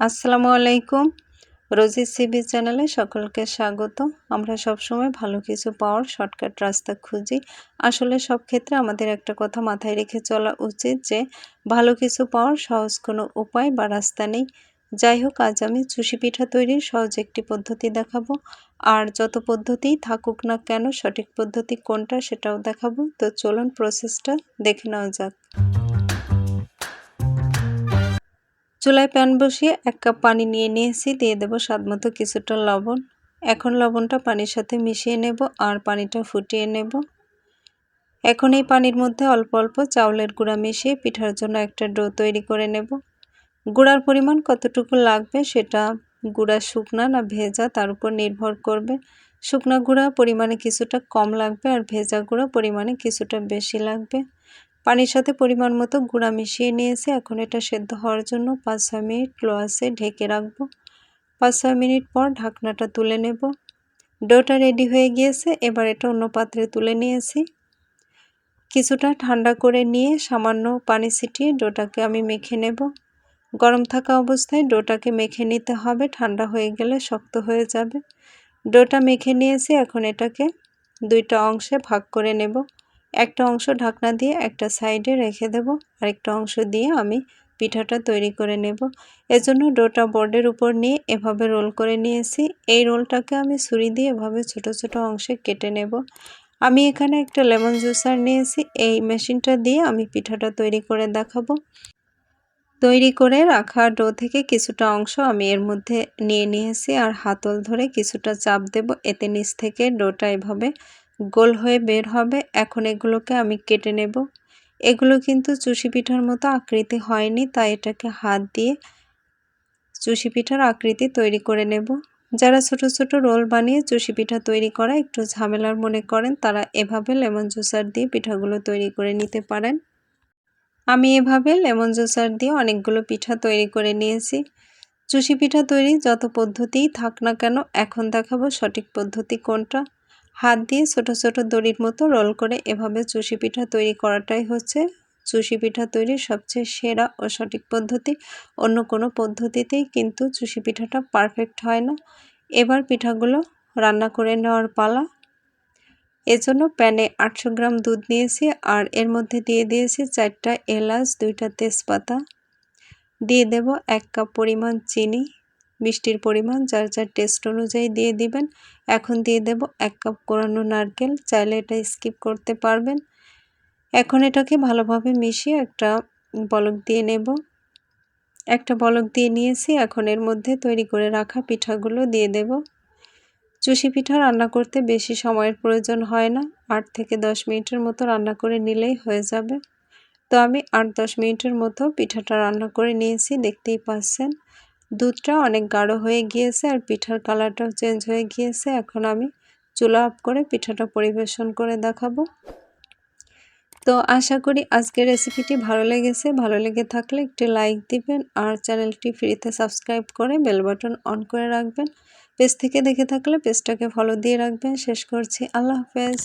আসসালামু আলাইকুম। রোজি সিবি চ্যানেলে সকলকে স্বাগত। আমরা সবসময় ভালো কিছু পাওয়ার শর্টকাট রাস্তা খুঁজি। আসলে সব ক্ষেত্রে আমাদের একটা কথা মাথায় রেখে চলা উচিত যে, ভালো কিছু পাওয়ার সহজ কোনো উপায় বা রাস্তা নেই। যাই হোক, আজ আমি চুষি পিঠা তৈরির সহজ একটি পদ্ধতি দেখাবো। আর যত পদ্ধতিই থাকুক না কেন, সঠিক পদ্ধতি কোনটা সেটাও দেখাবো। তো চলুন প্রসেসটা দেখে নেওয়া যাক। চুলায় প্যান বসিয়ে এক কাপ পানি নিয়ে নিয়েছি, দিয়ে দেব স্বাদ মতো কিছুটা লবণ। এখন লবণটা পানির সাথে মিশিয়ে নেব আর পানিটা ফুটিয়ে নেব। এখন এই পানির মধ্যে অল্প অল্প চাউলের গুঁড়া মিশিয়ে পিঠার জন্য একটা ডো তৈরি করে নেব। গুঁড়ার পরিমাণ কতটুকু লাগবে সেটা গুঁড়া শুকনা না ভেজা তার উপর নির্ভর করবে। শুকনা গুঁড়া পরিমাণে কিছুটা কম লাগবে আর ভেজা গুঁড়া পরিমাণে কিছুটা বেশি লাগবে। পানির সাথে পরিমাণ মতো গুঁড়া মিশিয়ে নিয়েছি। এখন এটা সেদ্ধ হওয়ার জন্য পাঁচ ছয় মিনিট লো আসে ঢেকে রাখব। পাঁচ ছয় মিনিট পর ঢাকনাটা তুলে নেব। ডোটা রেডি হয়ে গিয়েছে, এবার এটা অন্য পাত্রে তুলে নিয়েছি। কিছুটা ঠান্ডা করে নিয়ে সামান্য পানি ছিটিয়ে ডোটাকে আমি মেখে নেব। গরম থাকা অবস্থায় ডোটাকে মেখে নিতে হবে, ঠান্ডা হয়ে গেলে শক্ত হয়ে যাবে। ডোটা মেখে নিয়েছি, এখন এটাকে দুইটা অংশে ভাগ করে নেব। একটা অংশ ঢাকনা দিয়ে একটা সাইডে রেখে দেব, আরেকটা অংশ দিয়ে আমি পিঠাটা তৈরি করে নেব। এজন্য ডোটা বোর্ডের উপর নিয়ে এভাবে রোল করে নিয়েছি। এই রোলটাকে আমি ছুরি দিয়ে এভাবে ছোট ছোট অংশে কেটে নেব। আমি এখানে একটা লেমন জুসার নিয়েছি, এই মেশিনটা দিয়ে আমি পিঠাটা তৈরি করে দেখাবো। তৈরি করে রাখা ডো থেকে কিছুটা অংশ আমি এর মধ্যে নিয়ে নিয়েছি, আর হাতল ধরে কিছুটা চাপ দেব। এতে নিচ থেকে ডোটা এভাবে গোল হয়ে বের হবে, এখন এগুলোকে আমি কেটে নেব। এগুলো কিন্তু চুষি পিঠার মতো আকৃতি হয়নি, তাই এটাকে হাত দিয়ে চুষি পিঠার আকৃতি তৈরি করে নেব। যারা ছোট ছোট রোল বানিয়ে চুষি পিঠা তৈরি করা একটু ঝামেলার মনে করেন, তারা এভাবে লেমন জুসার দিয়ে পিঠাগুলো তৈরি করে নিতে পারেন। আমি এভাবে লেমন জুসার দিয়ে অনেকগুলো পিঠা তৈরি করে নিয়েছি। চুষি পিঠা তৈরি যত পদ্ধতিই থাক না কেন, এখন দেখাবো সঠিক পদ্ধতি কোনটা। হাত দিয়ে ছোট ছোট দড়ির মতো রোল করে এভাবে চুষি পিঠা তৈরি করাটাই হচ্ছে চুষি পিঠা তৈরির সবচেয়ে সেরা ও সঠিক পদ্ধতি। অন্য কোনো পদ্ধতিতেই কিন্তু চুষি পিঠাটা পারফেক্ট হয় না। এবার পিঠাগুলো রান্না করে নেওয়ার পালা। এজন্য প্যানে আটশো গ্রাম দুধ নিয়েছি আর এর মধ্যে দিয়ে দিয়েছি চারটা এলাচ, দুইটা তেজপাতা। দিয়ে দেব এক কাপ পরিমাণ চিনি। মিষ্টির পরিমাণ, যার যার টেস্ট অনুযায়ী দিয়ে দিবেন। এখন দিয়ে দেব এক কাপ কোরানো নারকেল, চাইলে এটা স্কিপ করতে পারবেন। এখন এটাকে ভালোভাবে মিশিয়ে একটা বলক দিয়ে নেব। একটা বলক দিয়ে নিয়েছি, এখন এর মধ্যে তৈরি করে রাখা পিঠাগুলো দিয়ে দেব। চুষি পিঠা রান্না করতে বেশি সময়ের প্রয়োজন হয় না, আট থেকে দশ মিনিটের মতো রান্না করে নিলেই হয়ে যাবে। তো আমি আট দশ মিনিটের মতো পিঠাটা রান্না করে নিয়েছি, দেখতেই পাচ্ছেন। দুধটা অনেক গাঢ় হয়ে গিয়েছে আর পিঠার কালারটাও চেঞ্জ হয়ে গিয়েছে। এখন আমি চুলা আপ করে পিঠাটা পরিবেশন করে দেখাবো। তো আশা করি আজকের রেসিপিটি ভালো লেগেছে। ভালো লেগে থাকলে একটি লাইক দিবেন আর চ্যানেলটি ফ্রিতে সাবস্ক্রাইব করে বেল বাটন অন করে রাখবেন। পেজ থেকে দেখে থাকলে পেজটাকে ফলো দিয়ে রাখবেন। শেষ করছি। আল্লাহ হাফেজ।